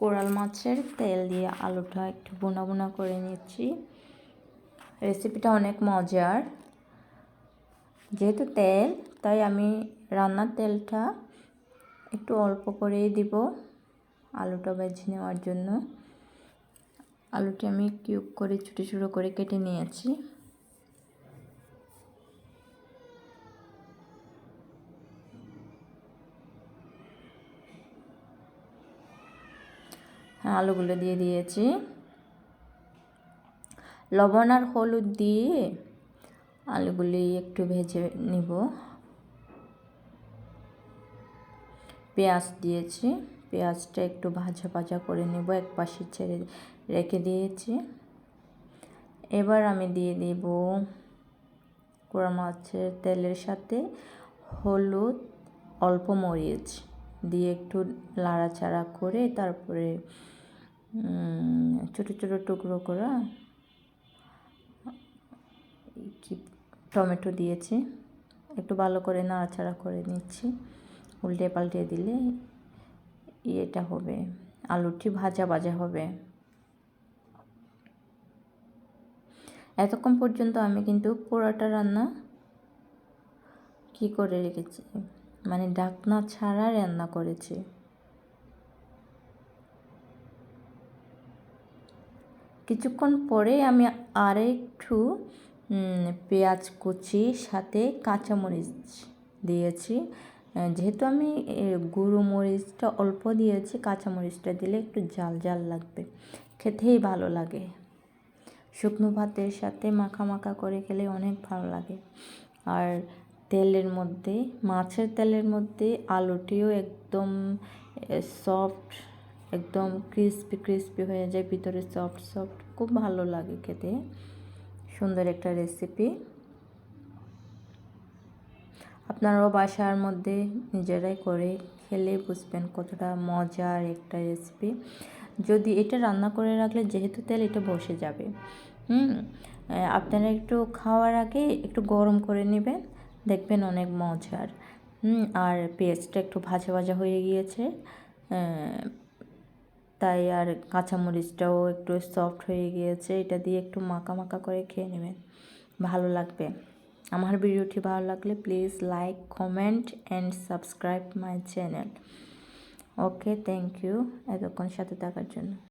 Coral মাছের তেল দিয়ে আলুটা একটু বোনা বোনা করে নিচ্ছি। রেসিপিটা অনেক মজার। যেহেতু তেল, তাই আমি রান্নার তেলটা একটু অল্প করেই দিব আলুটা বেছে নেওয়ার জন্য। আলুটি আমি কিউব করে ছোটো ছোটো করে কেটে নিয়েছি। আলুগুলো দিয়ে দিয়েছি। লবণ আর হলুদ দিয়ে আলুগুলি একটু ভেজে নিব। পেঁয়াজ দিয়েছি। পেঁয়াজটা একটু ভাজা ভাজা করে নেব, এক পাশে ছেড়ে রেখে দিয়েছি। এবার আমি দিয়ে দিব কোড়া মাছের তেলের সাথে হলুদ, অল্প মরিচ দিয়ে একটু লাড়াচাড়া করে তারপরে ছোটো ছোটো টুকরো করা কি টমেটো দিয়েছি। একটু ভালো করে নাড়াচাড়া করে নিচ্ছি। উল্টে পাল্টে দিলে ইয়েটা হবে, আলুটি ভাজা ভাজা হবে। এতক্ষণ পর্যন্ত আমি কিন্তু পোড়াটা রান্না কি করে রেখেছি? মানে ডাকনা ছাড়া রান্না করেছি। কিছুক্ষণ পরে আমি আরেকটু পেঁয়াজ কুচি, সাথে কাঁচামরিচ দিয়েছি। যেহেতু আমি গুঁড়ো মরিচটা অল্প দিয়েছি, কাঁচামরিচটা দিলে একটু জাল জাল লাগবে, খেতেই ভালো লাগে। শুকনো ভাতের সাথে মাখা মাখা করে খেলে অনেক ভালো লাগে। আর তেলের মধ্যে, মাছের তেলের মধ্যে আলুটিও একদম সফট একদম ক্রিস্পি ক্রিস্পি হয়ে যায়, ভিতরে সফট সফট খুব ভালো লাগে খেতে। সুন্দর একটা রেসিপি আপনারাও বাসার মধ্যে নিজেরাই করে খেলে বুঝবেন কতটা মজার একটা রেসিপি যদি এটা রান্না করে রাখলে যেহেতু তেল, এটা বসে যাবে। হুম? আপনারা একটু খাওয়ার আগে একটু গরম করে নেবেন, দেখবেন অনেক মজার। হুম? আর পেঁয়াজটা একটু ভাজা ভাজা হয়ে গিয়েছে। তাই আর কাঁচামরিচটাও একটু সফট হয়ে গিয়েছে, এটা দিয়ে একটু মাখা মাখা করে খেয়ে নেবেন, ভালো লাগবে। আমার ভিডিওটি ভালো লাগলে please like comment and subscribe my channel okay thank you এতক্ষণ সাথে থাকার জন্য।